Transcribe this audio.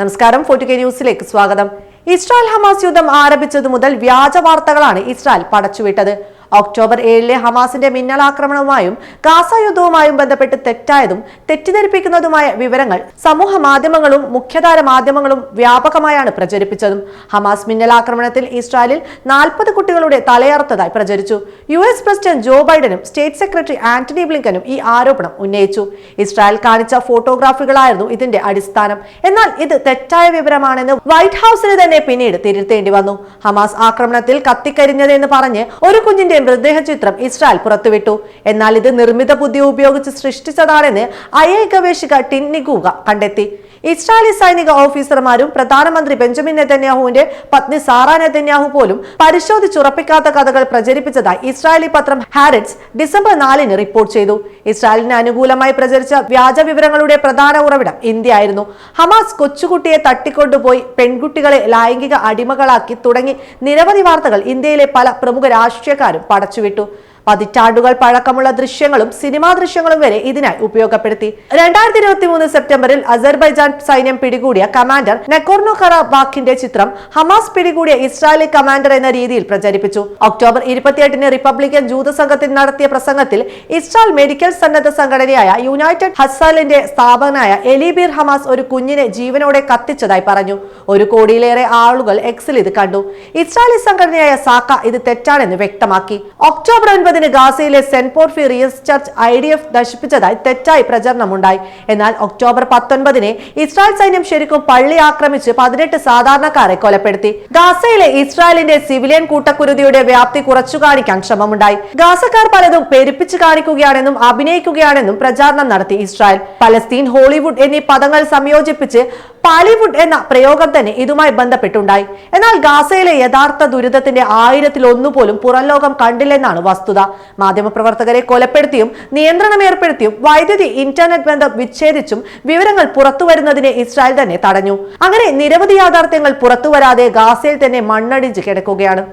നമസ്കാരം. Forty K ന്യൂസിലേക്ക് സ്വാഗതം. ഇസ്രായേൽ ഹമാസ് യുദ്ധം ആരംഭിച്ചതു മുതൽ വ്യാജ വാർത്തകളാണ് ഇസ്രായേൽ പടച്ചുവിട്ടത്. ഒക്ടോബർ ഏഴിലെ ഹമാസിന്റെ മിന്നലാക്രമണവുമായും ഗാസ യുദ്ധവുമായും ബന്ധപ്പെട്ട് തെറ്റായതും തെറ്റിദ്ധരിപ്പിക്കുന്നതുമായ വിവരങ്ങൾ സമൂഹ മാധ്യമങ്ങളും മുഖ്യധാര മാധ്യമങ്ങളും വ്യാപകമായാണ് പ്രചരിപ്പിച്ചതും. ഹമാസ് മിന്നലാക്രമണത്തിൽ ഇസ്രായേലിൽ നാൽപ്പത് കുട്ടികളുടെ തലയറുത്തതായി പ്രചരിച്ചു. യു എസ് പ്രസിഡന്റ് ജോ ബൈഡനും സ്റ്റേറ്റ് സെക്രട്ടറി ആന്റണി ബ്ലിങ്കനും ഈ ആരോപണം ഉന്നയിച്ചു. ഇസ്രായേൽ കാണിച്ച ഫോട്ടോഗ്രാഫികളായിരുന്നു ഇതിന്റെ അടിസ്ഥാനം. എന്നാൽ ഇത് തെറ്റായ വിവരമാണെന്ന് വൈറ്റ് ഹൌസിന് തന്നെ പിന്നീട് തിരുത്തേണ്ടി വന്നു. ഹമാസ് ആക്രമണത്തിൽ കത്തിക്കരിഞ്ഞതെന്ന് പറഞ്ഞ് ഒരു കുഞ്ഞിന്റെ മൃതദേഹ ചിത്രം ഇസ്രായേൽ പുറത്തുവിട്ടു. എന്നാൽ ഇത് നിർമ്മിത ബുദ്ധി ഉപയോഗിച്ച് സൃഷ്ടിച്ചതാണെന്ന് ഐ ഗവേഷക ടിന്നിഗൂഗ കണ്ടെത്തി. ഇസ്രായേലി സൈനിക ഓഫീസർമാരും പ്രധാനമന്ത്രി ബെഞ്ചമിൻ നെതന്യാഹുവിന്റെ പത്നി സാറ നെതന്യാഹു പോലും പരിശോധിച്ചുറപ്പിക്കാത്ത കഥകൾ പ്രചരിപ്പിച്ചതായി ഇസ്രായേലി പത്രം ഹാരിറ്റ്സ് ഡിസംബർ നാലിന് റിപ്പോർട്ട് ചെയ്തു. ഇസ്രായേലിന് അനുകൂലമായി പ്രചരിച്ച വ്യാജ വിവരങ്ങളുടെ പ്രധാന ഉറവിടം ഇന്ത്യയായിരുന്നു. ഹമാസ് കൊച്ചുകുട്ടിയെ തട്ടിക്കൊണ്ടുപോയി പെൺകുട്ടികളെ ലൈംഗിക അടിമകളാക്കി തുടങ്ങി നിരവധി വാർത്തകൾ ഇന്ത്യയിലെ പല പ്രമുഖ രാഷ്ട്രീയക്കാരും പടച്ചുവിട്ടു. പതിറ്റാണ്ടുകൾ പഴക്കമുള്ള ദൃശ്യങ്ങളും സിനിമാ ദൃശ്യങ്ങളും വരെ ഇതിനായി ഉപയോഗപ്പെടുത്തി. രണ്ടായിരത്തി ഇരുപത്തി മൂന്ന് സെപ്റ്റംബറിൽ അസർബൈജാൻ സൈന്യം പിടികൂടിയ കമാൻഡർ നെക്കോർണോ കറാബാഖിന്റെ ചിത്രം ഹമാസ് പിടികൂടിയ ഇസ്രായേലി കമാൻഡർ എന്ന രീതിയിൽ പ്രചരിപ്പിച്ചു. ഒക്ടോബർ ഇരുപത്തിയെട്ടിന് റിപ്പബ്ലിക്കൻ ജൂത സംഘത്തിൽ നടത്തിയ പ്രസംഗത്തിൽ ഇസ്രായേൽ മെഡിക്കൽ സന്നദ്ധ സംഘടനയായ യുണൈറ്റഡ് ഹസാലിന്റെ സ്ഥാപകനായ എലിബീർ ഹമാസ് ഒരു കുഞ്ഞിനെ ജീവനോടെ കത്തിച്ചതായി പറഞ്ഞു. ഒരു കോടിയിലേറെ ആളുകൾ എക്സിൽ ഇത് കണ്ടു. ഇസ്രായേലി സംഘടനയായ സാക്ക ഇത് തെറ്റാണെന്ന് വ്യക്തമാക്കി. ഒക്ടോബർ ഒൻപതിന് ഗാസയിലെ saint Porphyrius church I D F നശിപ്പിച്ചതായി തെറ്റായി പ്രചരണമുണ്ടായി. എന്നാൽ ഒക്ടോബർ പത്തൊൻപതിന് ഇസ്രായേൽ സൈന്യം ശരിക്കും പള്ളി ആക്രമിച്ച് പതിനെട്ട് സാധാരണക്കാരെ കൊലപ്പെടുത്തി. ഗാസയിലെ ഇസ്രായേലിന്റെ സിവിലിയൻ കൂട്ടക്കുരുതിയുടെ വ്യാപ്തി കുറച്ചു കാണിക്കാൻ ശ്രമമുണ്ടായി. ഗാസക്കാർ പലതും പെരുപ്പിച്ചു കാണിക്കുകയാണെന്നും അഭിനയിക്കുകയാണെന്നും പ്രചാരണം നടത്തി ഇസ്രായേൽ. പലസ്തീൻ ഹോളിവുഡ് എന്നീ പദങ്ങൾ സംയോജിപ്പിച്ച് പാലിവുഡ് എന്ന പ്രയോഗം തന്നെ ഇതുമായി ബന്ധപ്പെട്ടുണ്ടായി. എന്നാൽ ഗാസയിലെ യഥാർത്ഥ ദുരിതത്തിന്റെ ആയിരത്തിൽ ഒന്നുപോലും പുറം ലോകം കണ്ടില്ലെന്നാണ് വസ്തുത. മാധ്യമപ്രവർത്തകരെ കൊലപ്പെടുത്തിയും നിയന്ത്രണം ഏർപ്പെടുത്തിയും വൈദ്യുതി ഇന്റർനെറ്റ് ബന്ധം വിച്ഛേദിച്ചും വിവരങ്ങൾ പുറത്തുവരുന്നതിനെ ഇസ്രായേൽ തന്നെ തടഞ്ഞു. അങ്ങനെ നിരവധി യാഥാർത്ഥ്യങ്ങൾ പുറത്തുവരാതെ ഗാസയിൽ തന്നെ മണ്ണടിച്ച് കിടക്കുകയാണ്.